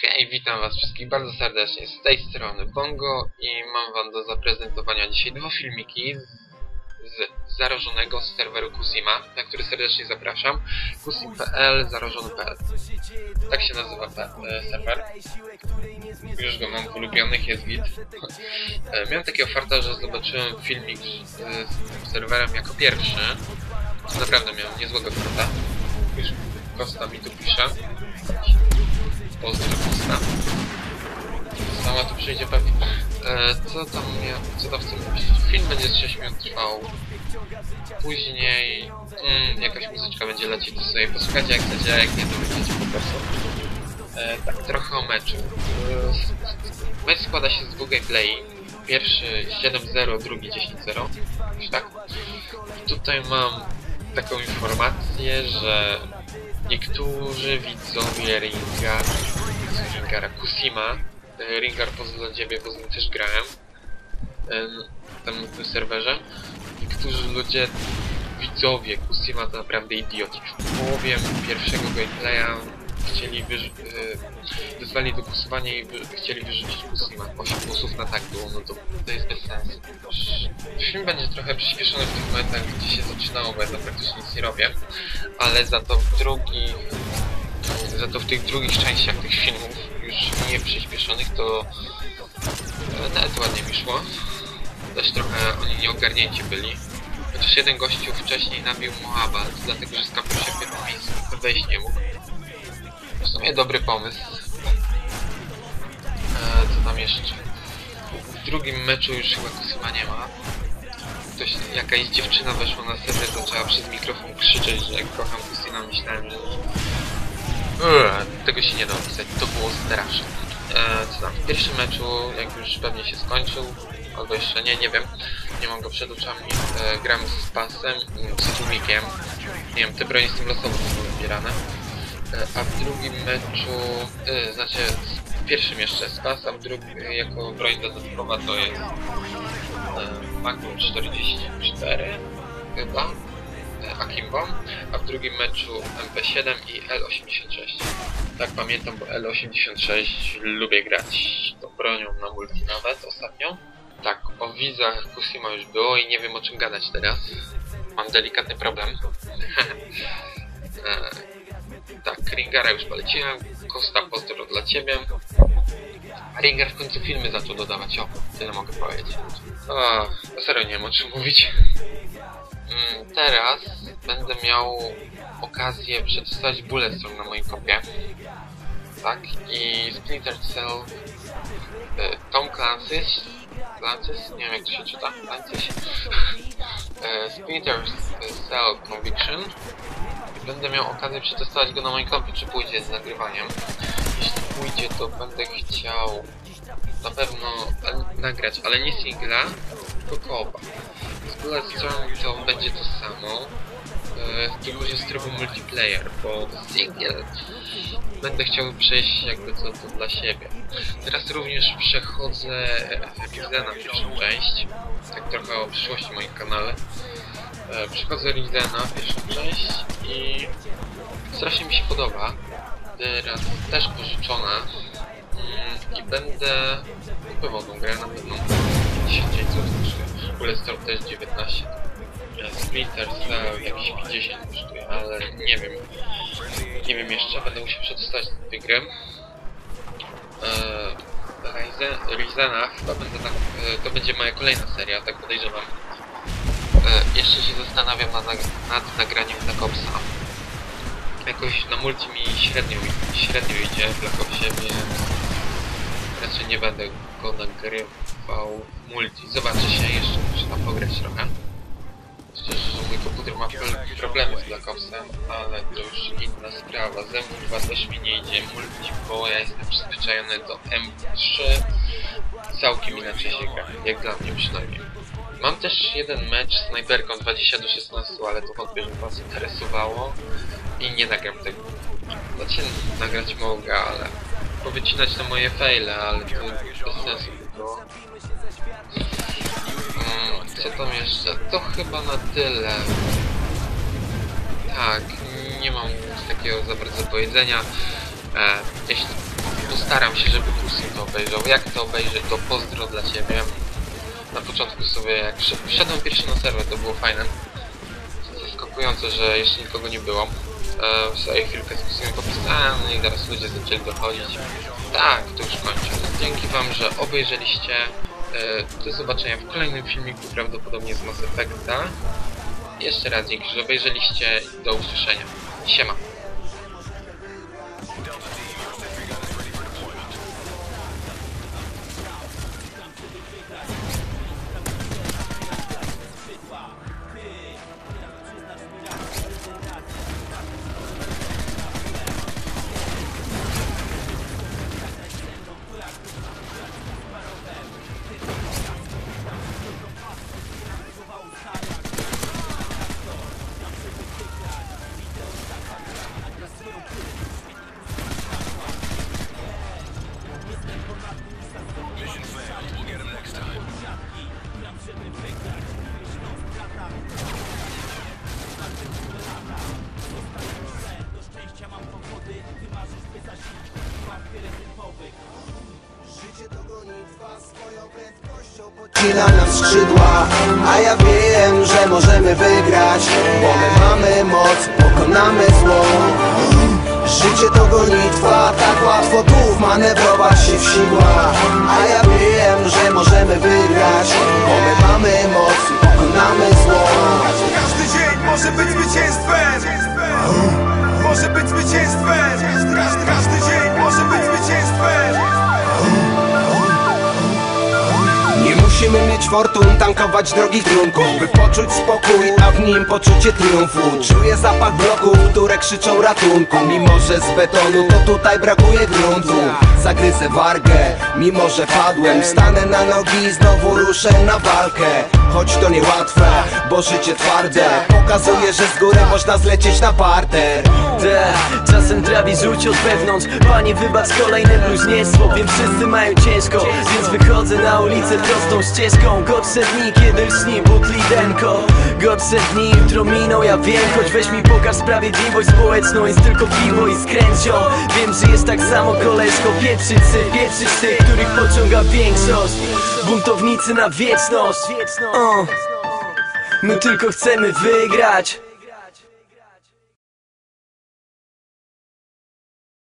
Hej, witam was wszystkich bardzo serdecznie. Z tej strony Bongo i mam wam do zaprezentowania dzisiaj dwa filmiki z, z zarażonego z serweru Kusima, na który serdecznie zapraszam. Kusim.pl, zarażony.pl Tak się nazywa e, serwer. Już go mam w ulubionych, jest git. E, Miałem takiego farta, że zobaczyłem filmik z, z tym serwerem jako pierwszy. Naprawdę miałem niezłego farta. Już Kosta mi tu pisze. Przyjdzie pewnie. E, co tam miał, co tam chcę mówić? Film będzie z 6 minut trwał. Później mm, jakaś muzyczka będzie lecieć, to sobie posłuchajcie jak chcecie, a jak nie to będziecie po prostu. E, tak, trochę o meczu. E, mecz składa się z dwóch gameplay. Pierwszy 7-0, drugi 10-0. Już tak. I tutaj mam taką informację, że niektórzy widzowie Ringar, Ringara Kusima, Ringar pozdro dla ciebie, bo z nim też grałem, em, tam w tym serwerze, niektórzy ludzie, widzowie Kusima to naprawdę idioci. W połowie pierwszego gameplaya chcieli wyrzu- e, wyzwali do głosowania i wy chcieli wyrzucić Kusima. 8 głosów na tak było, no to, to jest bez sensu. Film będzie trochę przyspieszony w tych momentach, gdzie się zaczynało, bo ja tam praktycznie nic nie robię, ale za to w drugich, za to w tych drugich częściach tych filmów, nie przyspieszonych, to e, nawet ładnie mi szło. Też trochę oni nieogarnięci byli. Chociaż jeden gościu wcześniej nabił Moabat, dlatego że skapił się w jednym miejscu, wejść nie mógł. W sumie dobry pomysł. E, co tam jeszcze? W drugim meczu już chyba Kusuma nie ma. Ktoś, jakaś dziewczyna weszła na serwer, zaczęła przez mikrofon krzyczeć, że kocham Kusina, myślałem, że... Tego się nie da opisać, to było straszne. E, co tam, w pierwszym meczu, jak już pewnie się skończył, albo jeszcze nie, nie wiem, nie mam go przed oczami, e, gram z pasem, z tłumikiem, nie wiem, te broni z tym losowo są wybierane. E, a w drugim meczu, e, znaczy w pierwszym jeszcze spas, a w drugim jako broń dodatkowa to jest e, Magnum 44 chyba, Akimbo, a w drugim meczu MP7 i L86. Tak pamiętam, bo L86 lubię grać tą bronią na multi nawet ostatnio. Tak, o wizach Kusima już było i nie wiem o czym gadać teraz. Mam delikatny problem. e, tak, Ringara już poleciłem, Kosta pozdro dla ciebie. Ringer w końcu filmy zaczął dodawać, o, tyle mogę powiedzieć. O, serio nie wiem o czym mówić. Mm, teraz będę miał okazję przetestować Bulletstorm na moim kopie. Tak, i Splinter Cell e, Tom Clancy's Clancy's? Nie wiem jak to się czyta. Clancy's? e, Splinter Cell Conviction będę miał okazję przetestować go na moim kompie, czy pójdzie z nagrywaniem. Jeśli pójdzie, to będę chciał na pewno nagrać, ale nie singla, tylko koopa. Bulletstorm to będzie to samo, e, tylko że z trybu multiplayer, bo single będę chciał przejść jakby to, to dla siebie. Teraz również przechodzę Rizena pierwszą część, tak trochę o przyszłości moim kanale. E, Przechodzę Rizena pierwszą część i strasznie mi się podoba. Teraz też pożyczona mm, i będę kupował tą grę na pewno 10 zł Bulletstorm też 19 E, Splinter Cell jakieś 50 kosztuje, ale nie wiem. Nie wiem jeszcze, będę musiał przetestować te gry. Eee, Rizena chyba będę na, e, to będzie moja kolejna seria, tak podejrzewam. E, jeszcze się zastanawiam nad, nad nagraniem Black Opsa. Jakoś na multi mi średnio, średnio idzie w Black Opsie, więc raczej nie będę go nagrywał multi. Zobaczę się jeszcze, muszę tam pograć trochę. Szczerze, mój komputer ma pro- problemy z Black Opsem, ale to już inna sprawa. Ze mną też mi nie idzie multi, bo ja jestem przyzwyczajony do M3. Całkiem inaczej się gra, jak dla mnie przynajmniej. Mam też jeden mecz z snajperką 20 do 16, ale to wątpię, że was interesowało. I nie nagram tego. Znaczy nagrać mogę, ale powycinać na moje faile, ale to bez sensu co tam jeszcze? To chyba na tyle. Tak, nie mam nic takiego za bardzo powiedzenia. E, jeśli postaram się, żeby Kusin to obejrzał. Jak to obejrzy, to pozdro dla ciebie. Na początku sobie, jak wszedł- wszedłem pierwszy na serwer, to było fajne. Zaskakujące, że jeszcze nikogo nie było. E, sobie chwilkę z Kusinem popisałem, no i teraz ludzie zaczęli dochodzić. Tak, to już kończę. Dzięki wam, że obejrzeliście. E, do zobaczenia w kolejnym filmiku, prawdopodobnie z Mass Effecta. Jeszcze raz dzięki, że obejrzeliście i do usłyszenia. Siema. Kila na skrzydła, a ja wiem, że możemy wygrać Bo my mamy moc, pokonamy zło. Życie to gonitwa, tak łatwo tu manewrować się w sidła musimy mieć fortun, tankować drogich trunków By poczuć spokój, a w nim poczucie triumfu. Czuję zapach bloków, które krzyczą ratunku. Mimo, że z betonu to tutaj brakuje gruntu. Zagryzę wargę, mimo że padłem. Stanę na nogi i znowu ruszę na walkę. Choć to niełatwe, bo życie twarde Pokazuje, że z góry można zlecieć na parter. Te, czasem trawi rzuć od wewnątrz. Panie wybacz kolejne bluźnierstwo. Wiem wszyscy mają ciężko Więc wychodzę na ulicę prostą ścieżką dni kiedy lśni butli denko Gorsze dni jutro miną ja wiem Choć weź mi pokaż sprawiedliwość społeczną Jest tylko piwo i skręcią Wiem że jest tak samo koleżko Pieprzyć sy, pieprzyć tych, których pociąga większość. Buntownicy na wieczność. O. My tylko chcemy wygrać